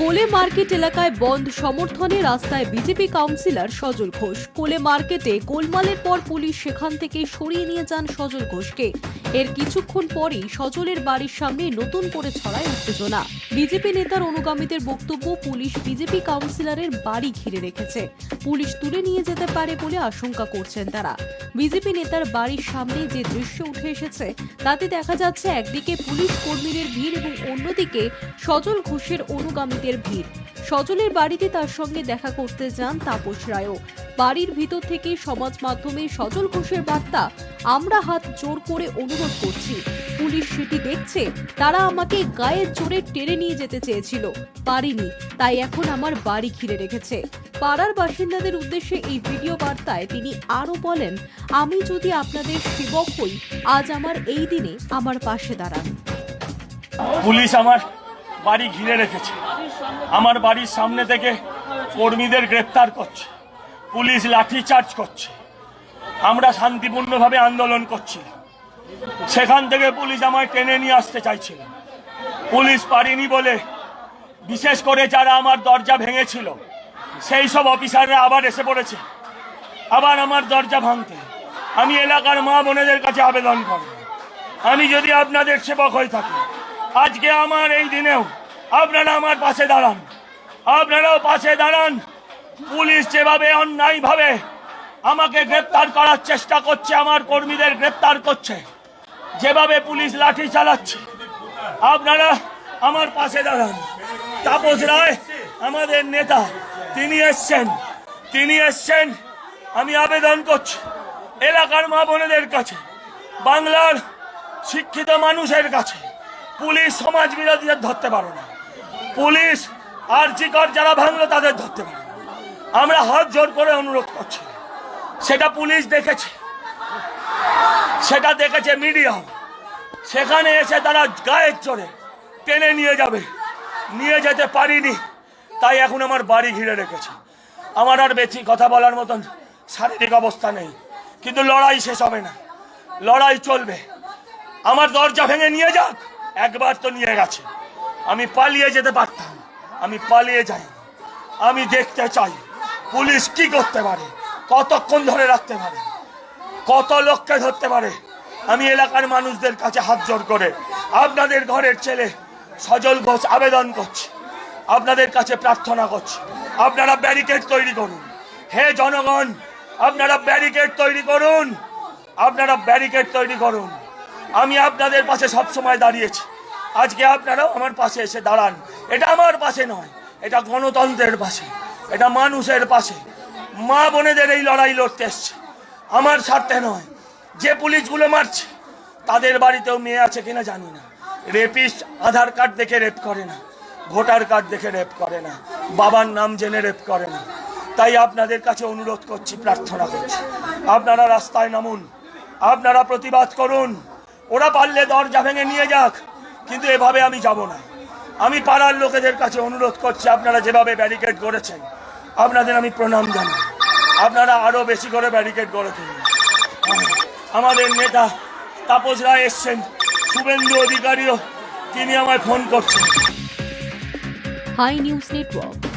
কোলে মার্কেট এলাকায় বন্ধ সমর্থনে রাস্তায় বিজেপি কাউন্সিলর সজল ঘোষ। কোলে মার্কেটে গোলমালের পর পুলিশ সেখান থেকে সরিয়ে নিয়ে যান সজল ঘোষকে। এর কিছুক্ষণ পরই সজলের বাড়ির সামনে নতুন করে ছড়ায় উত্তেজনা। বিজেপি নেতার অনুগামীদের বক্তব্য পুলিশ বিজেপি কাউন্সিলরের বাড়ি ঘিরে রেখেছে। পুলিশ তুলে নিয়ে যেতে পারে বলে আশঙ্কা করছেন তারা। বিজেপি নেতার বাড়ির সামনে যে দৃশ্য উঠে এসেছে, তাতে দেখা যাচ্ছে একদিকে পুলিশ কর্মীদের ভিড় এবং অন্যদিকে সজল ঘোষের অনুগামীদের ভিড়। সজলের বাড়িতে তার সঙ্গে দেখা করতে যান তাপস রায়ও। বাড়ির ভিতর থেকে সমাজ মাধ্যমে সজল ঘোষের বার্তা, আমরা হাত জোর করে অনুরোধ করছি। পুলিশ সেটি দেখছে, তারা আমাকে গায়ের জোরে টেনে নিয়ে যেতে চেয়েছিল। পারিনি, তাই এখন আমার বাড়ি ঘিরে রেখেছে। পাড়ার বাসিন্দাদের উদ্দেশ্যে এই ভিডিও বার্তায় তিনি আরও বলেন, আমি যদি আপনাদের সেবক হই, আজ আমার এই দিনে আমার পাশে দাঁড়ান। পুলিশ আমার বাড়ি ঘিরে রেখেছে। আমার বাড়ির সামনে থেকে কর্মীদের গ্রেপ্তার করছে। পুলিশ লাঠি চার্জ করছে। আমরা শান্তিপূর্ণভাবে আন্দোলন করছি সেখান থেকে পুলিশ আমায় টেনে নিয়ে আসতে চাইছিল। পুলিশ পারিনি বলে, বিশেষ করে যারা আমার দরজা ভেঙেছিল, সেই সব অফিসাররা আবার এসে পড়েছে। আবার আমার দরজা ভাঙতে। আমি এলাকার মা বোনেদের কাছে আবেদন করব। আমি যদি আপনাদের সেবক হয়ে থাকি আজকে আমার এই দিনেও আপনারা আমার পাশে দাঁড়ান। আপনারাও পাশে দাঁড়ান। পুলিশ যেভাবে অন্যায়ভাবে আমাকে গ্রেপ্তার করার চেষ্টা করছে, আমার কর্মীদের গ্রেপ্তার করছে, যেভাবে পুলিশ লাঠি চালাচ্ছে, আপনারা আমার পাশে দাঁড়ান। তাপস রায়, আমাদের নেতা, তিনি এসছেন তিনি এসছেন। আমি আবেদন করছি এলাকার মা বোনেদের কাছে, বাংলার শিক্ষিত মানুষের কাছে। পুলিশ, সমাজ বিরোধীদের ধরতে পারে না। পুলিশ, আর চিকর যারা ভাঙলো তাদের ধরতে পারে। আমরা হাত জোর করে অনুরোধ করছি। সেটা পুলিশ দেখেছে। সেটা দেখেছে মিডিয়া। সেখানে এসে তারা গায়ের চড়ে টেনে নিয়ে যাবে। নিয়ে যেতে পারিনি। তাই এখন আমার বাড়ি ঘিরে রেখেছে। আমার আর বেশি কথা বলার মতন শারীরিক অবস্থা নেই। কিন্তু লড়াই শেষ হবে না। লড়াই চলবে। আমার দরজা ভেঙে নিয়ে যাক। একবার তো নিয়ে গেছে। আমি পালিয়ে যেতে পারতাম আমি পালিয়ে যাই আমি দেখতে চাই, পুলিশ কি করতে পারে, কতক্ষণ ধরে রাখতে পারে, কত লোককে ধরতে পারে। আমি এলাকার মানুষদের কাছে হাত জোর করে আপনাদের ঘরের ছেলে সজল ঘোষ আবেদন করছি। আপনাদের কাছে প্রার্থনা করছি। আপনারা ব্যারিকেড তৈরি করুন। হে জনগণ, আপনারা ব্যারিকেড তৈরি করুন। আপনারা ব্যারিকেড তৈরি করুন। আমি আপনাদের পাশে সব সময় দাঁড়িয়েছি। আজকে আপনারাও আমার পাশে এসে দাঁড়ান। এটা আমার পাশে নয়, এটা গণতন্ত্রের পাশে, এটা মানুষের পাশে। মা বোনেদের এই লড়াই লড়তে এসছে। আমার স্বার্থে নয়, যে পুলিশগুলো মারছে, তাদের বাড়িতেও মেয়ে আছে কিনা জানি না। রেপিস্ট আধার কার্ড দেখে রেপ করে না, ভোটার কার্ড দেখে রেপ করে না, বাবার নাম জেনে রেপ করে না। তাই আপনাদের কাছে অনুরোধ করছি, প্রার্থনা করছি। আপনারা রাস্তায় নামুন, আপনারা প্রতিবাদ করুন। ওরা পারলে দরজা ভেঙে নিয়ে যাক, কিন্তু এভাবে আমি যাব না। আমি পাড়ার লোকেদের কাছে অনুরোধ করছি, আপনারা যেভাবে ব্যারিকেড করেছেন, আপনাদের আমি প্রণাম জানাই। আপনারা আরও বেশি করে ব্যারিকেড গড়ে তুলুন। আমাদের নেতা তাপস রায় এসছেন, শুভেন্দু অধিকারীও, তিনি আমায় ফোন করছেন। High news network.